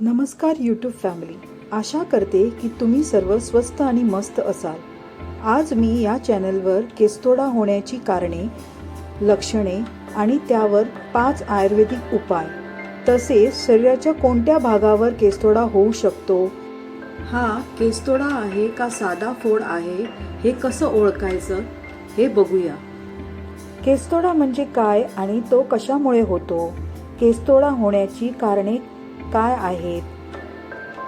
नमस्कार YouTube family आशा करते की तुम्ही सर्व स्वस्त आणि मस्त असाल. आज मी या चॅनलवर केस्तोडा होण्याची कारणे लक्षणे आणि त्यावर पाच आयुर्वेदिक उपाय तसेच शरीराच्या कोणत्या भागावर केस्तोडा होऊ शकतो? हा केस्तोडा आहे का साधा फोड आहे हे कसं ओळखायचं? हे बघूया. केस्तोडा म्हणजे काय आणि तो कशामुळे होतो? केस्तोडा होण्याची कारणे काय आहेत?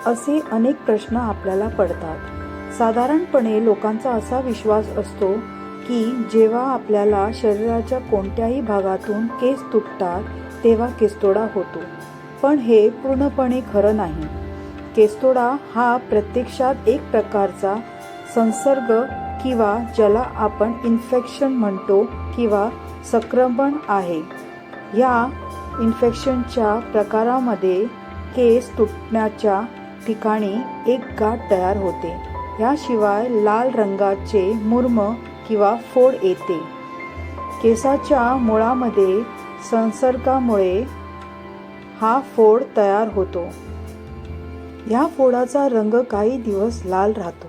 असे अनेक प्रश्न आपल्याला पडतात. साधारणपणे लोकांचा असा विश्वास असतो की जेव्हा आपल्याला शरीराच्या कोणत्याही भागातून केस तुटतात तेव्हा केस्तोडा होतो. पण हे पूर्णपणे खरं नाही. केस्तोडा हा प्रत्यक्षात एक प्रकारचा संसर्ग किंवा ज्याला आपण इन्फेक्शन म्हणतो किंवा संक्रमण आहे. या इन्फेक्शनच्या प्रकारामध्ये केस तुटण्याच्या ठिकाणी एक गाठ तयार होते. याशिवाय लाल रंगाचे मुर्म किंवा फोड येते. केसाच्या मुळामध्ये संसर्गामुळे हा फोड तयार होतो. ह्या फोडाचा रंग काही दिवस लाल राहतो.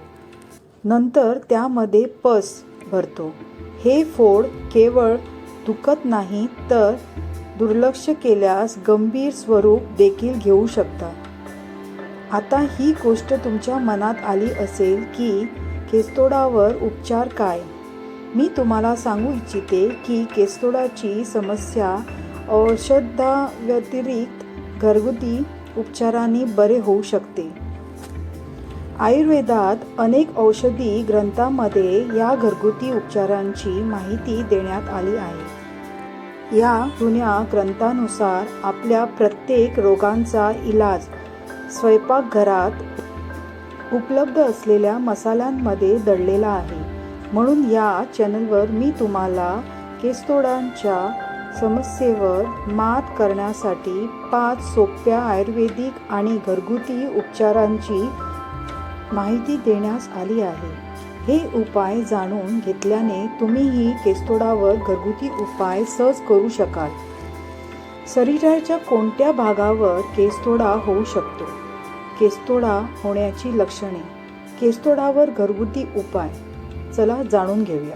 नंतर त्यामध्ये पस भरतो. हे फोड केवळ दुखत नाही तर दुर्लक्ष केल्यास गंभीर स्वरूप देखील घेऊ शकतात आता ही गोष्ट तुमच्या मनात आली असेल की केस्तोडावर उपचार काय? मी तुम्हाला सांगू इच्छिते की केस्तोडाची समस्या औषधाव्यतिरिक्त घरगुती उपचारांनी बरे होऊ शकते. आयुर्वेदात अनेक औषधी ग्रंथांमध्ये या घरगुती उपचारांची माहिती देण्यात आली आहे. या जुन्या ग्रंथानुसार आपल्या प्रत्येक रोगांचा इलाज स्वयंपाकघरात उपलब्ध असलेल्या मसाल्यांमध्ये दडलेला आहे. म्हणून या चॅनलवर मी तुम्हाला केस्तोडांच्या समस्येवर मात करण्यासाठी पाच सोप्या आयुर्वेदिक आणि घरगुती उपचारांची माहिती देण्यास आली आहे. हे उपाय जाणून घेतल्याने तुम्हीही केस्तोडावर घरगुती उपाय सहज करू शकाल. शरीराच्या कोणत्या भागावर केस्तोडा होऊ शकतो? केस्तोडा होण्याची लक्षणे. केस्तोडावर घरगुती उपाय. चला जाणून घेऊया.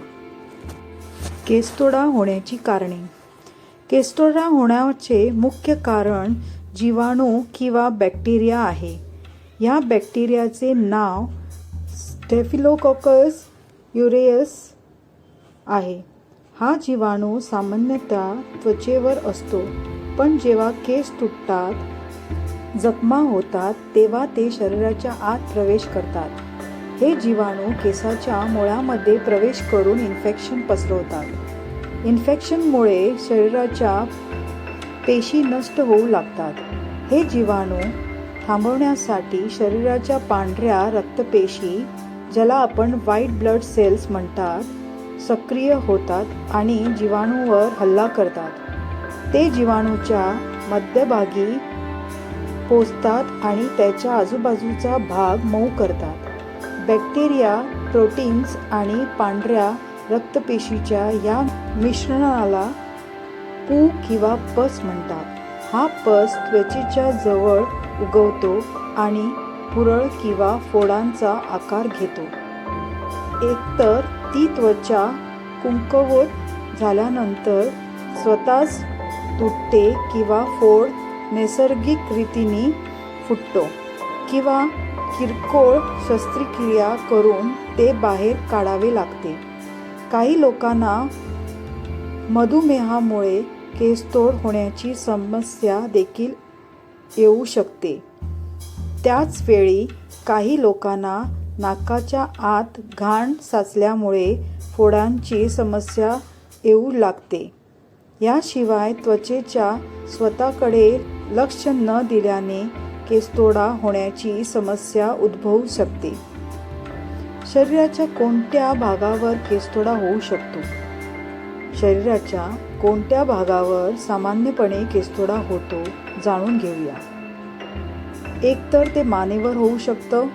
केस्तोडा होण्याची कारणे. केसतोडा होण्याचे मुख्य कारण जीवाणू किंवा बॅक्टेरिया आहे. या बॅक्टेरियाचे नाव स्टेफिलोकोकस युरेयस आहे. हा जीवाणू सामान्यतः त्वचेवर असतो पण जेव्हा केस तुटतात जखमा होतात तेव्हा ते शरीराच्या आत प्रवेश करतात. हे जीवाणू केसाच्या मुळामध्ये प्रवेश करून इन्फेक्शन पसरवतात. इन्फेक्शनमुळे शरीराच्या पेशी नष्ट होऊ लागतात. हे जीवाणू थांबवण्यासाठी शरीराच्या पांढऱ्या रक्तपेशी ज्याला आपण व्हाईट ब्लड सेल्स म्हणतात सक्रिय होतात आणि जीवाणूवर हल्ला करतात. ते जीवाणूच्या मध्यभागी पोचतात आणि त्याच्या आजूबाजूचा भाग मऊ करतात. बॅक्टेरिया प्रोटीन्स आणि पांढऱ्या रक्तपेशीच्या या मिश्रणाला पू किंवा पस म्हणतात. हा पस त्वचेच्या जवळ उगवतो आणि पुरळ किंवा फोडांचा आकार घेतो. एकतर ती त्वचा कुंकवत झाल्यानंतर स्वतःच तुटते किंवा फोड नैसर्गिक रीतीने फुटतो किंवा किरकोळ शस्त्रक्रिया करून ते बाहेर काढावे लागते. काही लोकांना मधुमेहामुळे केसतोड होण्याची समस्या देखील येऊ शकते. त्याच वेळी काही लोकांना नाकाच्या आत घाण साचल्यामुळे फोडांची समस्या येऊ लागते. याशिवाय त्वचेच्या स्वतःकडे लक्ष न दिल्याने केसतोडा होण्याची समस्या उद्भवू शकते. शरीराच्या कोणत्या भागावर केसतोडा होऊ शकतो? शरीराच्या कोणत्या भागावर सामान्यपणे केसतोडा होतो जाणून घेऊया. एकतर ते मानेवर होऊ शकतं.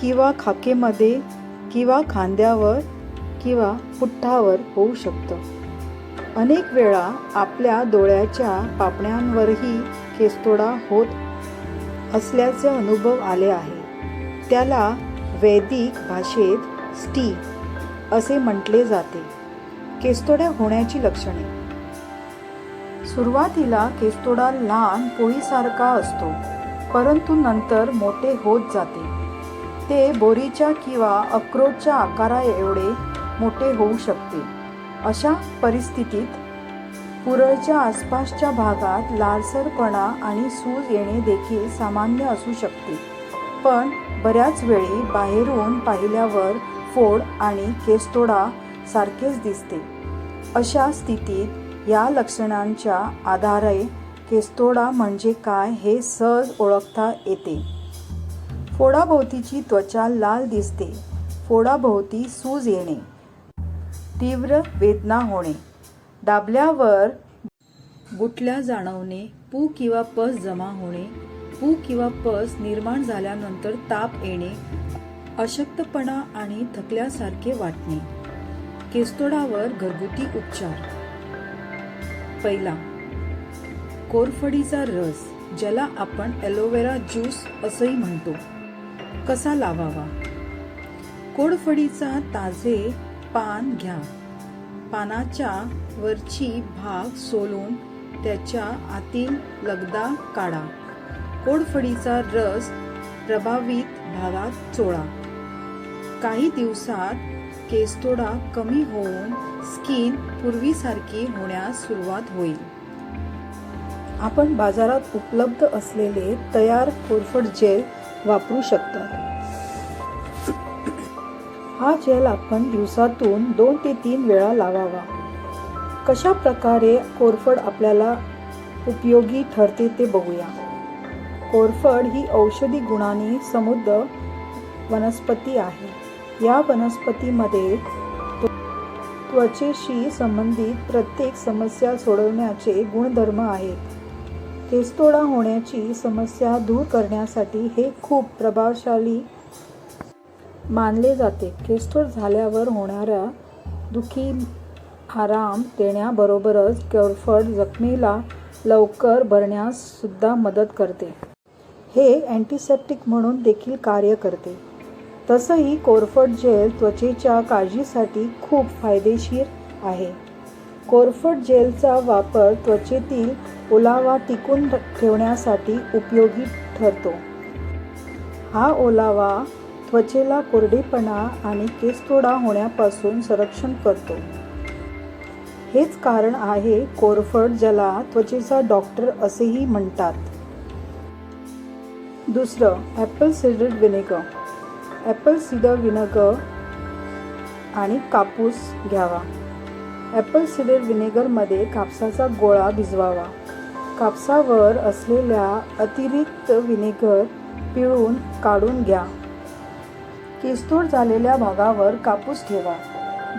किंवा खाकेमध्ये किंवा खांद्यावर किंवा पुठ्ठावर होऊ शकतं. अनेक वेळा आपल्या डोळ्याच्या पापण्यांवरही केसतोडा होत असल्याचे अनुभव आले आहे. त्याला वैदिक भाषेत स्टी असे म्हटले जाते. केस्तोड्या होण्याची लक्षणे. सुरुवातीला केसतोडा लहान पोळीसारखा असतो. परंतु नंतर मोठे होत जाते. ते बोरीच्या किंवा अक्रोडच्या आकारा एवढे मोठे होऊ शकते. अशा परिस्थितीत पुरळच्या आसपासच्या भागात लालसरपणा आणि सूज येणे देखील सामान्य असू शकते. पण बऱ्याच वेळी बाहेरून पाहिल्यावर फोड आणि केसतोडा सारखेच दिसते. अशा स्थितीत या लक्षणांच्या आधारे केस्तोडा म्हणजे काय हे सहज ओळखता येते. फोडाभोवतीची त्वचा लाल दिसते. फोडाभोवती सूज येणे. तीव्र वेदना होणे. दाबल्यावर गुटल्या जाणवणे पू किंवा पस जमा होणे पू किंवा पस निर्माण झाल्यानंतर ताप येणे अशक्तपणा आणि थकल्यासारखे वाटणे. केस्तोडावर घरगुती उपचार. पहिला कोरफडीचा रस ज्याला आपण एलोवेरा ज्यूस असंही म्हणतो कसा लावावा? कोरफडीचा ताजे पान घ्या. पानाच्या वरची भाग सोलून त्याच्या आतील लगदा काढा. कोडफडीचा रस प्रभावित भागात चोळा. काही दिवसात केस्तोडा कमी होऊन स्किन पूर्वीसारखी होण्यास सुरुवात होईल. आपण बाजारात उपलब्ध असलेले तयार कोरफड जेल वापरू शकता. हा जेल आपण दिवसातून दोन ते तीन वेळा लावावा. कशा प्रकारे कोरफड आपल्याला उपयोगी ठरते ते बघूया. कोरफड ही औषधी गुणाने समुद्र वनस्पती आहे. या वनस्पतीमध्ये त्वचेशी संबंधित प्रत्येक समस्या सोडवण्याचे गुणधर्म आहेत. केसतोडा होण्याची समस्या दूर करण्यासाठी हे खूप प्रभावशाली मानले जाते. केसतोड झाल्यावर होणाऱ्या दुखी आराम देण्याबरोबरच कोरफड जखमेला लवकर भरण्यास सुद्धा मदत करते. हे अँटीसेप्टिक म्हणून देखील कार्य करते. तसंही कोरफड जेल त्वचेच्या काळजीसाठी खूप फायदेशीर आहे. कोरफड जेलचा वापर त्वचेतील ओलावा टिकून ठेवण्यासाठी उपयोगी ठरतो. हा ओलावा त्वचेला कोरडेपणा आणि केसतोडा होण्यापासून संरक्षण करतो. हेच कारण आहे कोरफड ज्याला त्वचेचा डॉक्टर असेही म्हणतात. दुसरं apple cider vinegar. Apple cider vinegar आणि कापूस घ्यावा. ॲपल सिडर विनेगरमध्ये कापसाचा गोळा भिजवावा. कापसावर असलेल्या अतिरिक्त विनेगर पिळून काढून घ्या. केस्तोड झालेल्या भागावर कापूस ठेवा.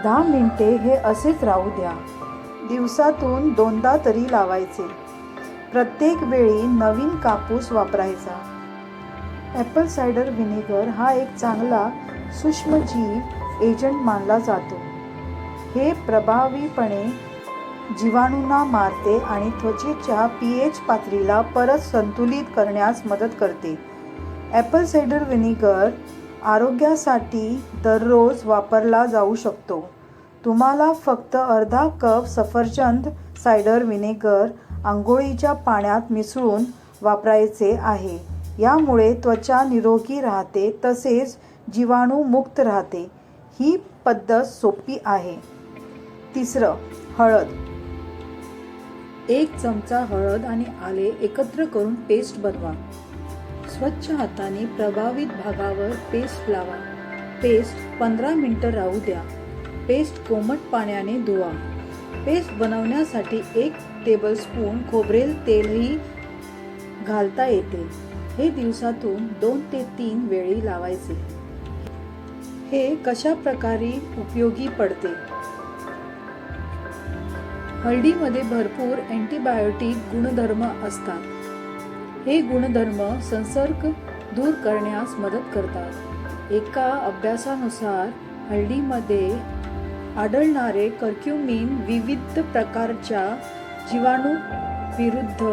दहा मिनटे हे असेच राहू द्या. दिवसातून दोनदा तरी लावायचे. प्रत्येक वेळी नवीन कापूस वापरायचा. ॲपल सायडर व्हिनेगर हा एक चांगला सूक्ष्मजीव एजंट मानला जातो. हे प्रभावीपणे जीवाणूंना मारते आणि त्वचेच्या पी एच पातळीला परत संतुलित करण्यास मदत करते. ॲपल सायडर व्हिनेगर आरोग्यासाठी दररोज वापरला जाऊ शकतो. तुम्हाला फक्त अर्धा कप सफरचंद सायडर व्हिनेगर आंघोळीच्या पाण्यात मिसळून वापरायचे आहे. यामुळे त्वचा निरोगी राहते तसेच जीवाणूमुक्त राहते. ही पद्धत सोपी आहे. तिसरं हळद. एक चमचा हळद आणि आले एकत्र करून पेस्ट बनवा. स्वच्छ हाताने प्रभावित भागावर पेस्ट लावा. पेस्ट पंधरा मिनटं राहू द्या. पेस्ट कोमट पाण्याने धुवा. पेस्ट बनवण्यासाठी एक टेबलस्पून खोबरेल तेलही घालता येते. हे दिवसातून दोन ते तीन वेळी लावायचे. हे कशा प्रकारे उपयोगी पडते? हळदीमध्ये भरपूर अँटीबायोटिक गुणधर्म असतात. हे गुणधर्म संसर्ग दूर करण्यास मदत करतात. एका अभ्यासानुसार हळदीमध्ये आढळणारे कर्क्युमिन विविध प्रकारच्या जीवाणू विरुद्ध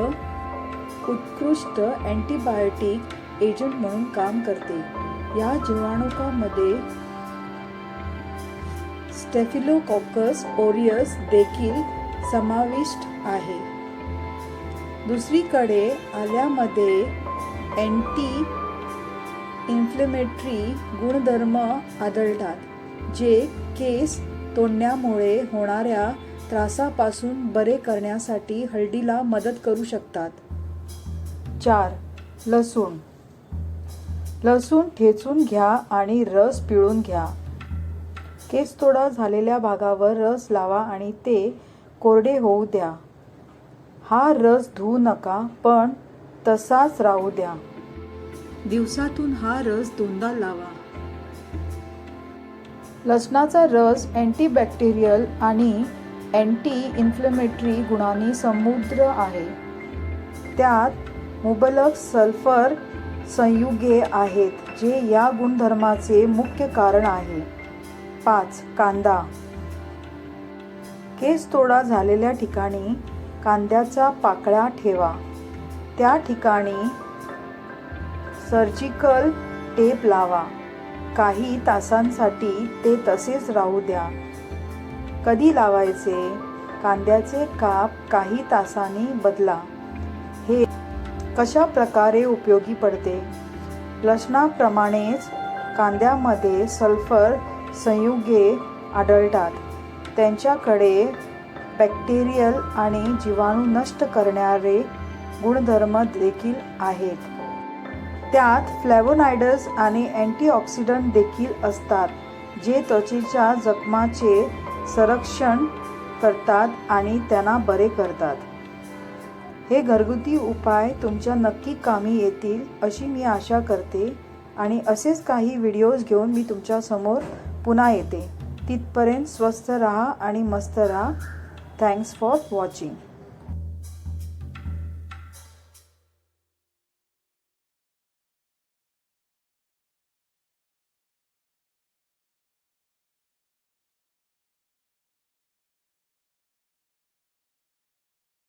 उत्कृष्ट अँटीबायोटिक एजंट म्हणून काम करते. या जीवाणुकामध्ये स्टेफिलोकॉकस ओरियस देखील समाविष्ट आहे. दुसरीकडे आल्यामध्ये अँटी इन्फ्लेमेटरी गुणधर्म आढळतात जे केस तोडण्यामुळे होणाऱ्या त्रासापासून बरे करण्यासाठी हळदीला मदत करू शकतात. चार लसूण. लसूण ठेचून घ्या आणि रस पिळून घ्या. केसतोडा झालेल्या भागावर रस लावा आणि ते कोरडे होऊ द्या. हा रस धुवू नका पण तसाच राहू द्या. दिवसातून हा रस दोनदा लावा. लसणाचा रस अँटीबॅक्टेरियल आणि अँटी इन्फ्लेमेटरी गुणांनी समुद्र आहे. त्यात मुबलक सल्फर संयुगे आहेत जे या गुणधर्माचे मुख्य कारण आहे. पाच कांदा. केस तोडा झालेल्या ठिकाणी कांद्याचा पाकळ्या ठेवा. त्या ठिकाणी सर्जिकल टेप लावा. काही तासांसाठी ते तसेच राहू द्या. कधी लावायचे? कांद्याचे काप काही तासांनी बदला. हे कशा प्रकारे उपयोगी पडते? लसणाप्रमाणेच कांद्यामध्ये सल्फर संयुगे आढळतात. त्यांच्याकडे बॅक्टेरियल आणि जीवाणू नष्ट करणारे गुणधर्म देखील आहेत. त्यात फ्लॅवोनायडस आणि अँटीऑक्सिडंट देखील असतात जे त्वचेच्या जखमाचे संरक्षण करतात आणि त्यांना बरे करतात. हे घरगुती उपाय तुमच्या नक्की कामी येतील अशी मी आशा करते आणि असेच काही व्हिडिओज घेऊन मी तुमच्यासमोर पुन्हा येते. तिथपर्यंत स्वस्थ राहा आणि मस्त राहा. Thanks for watching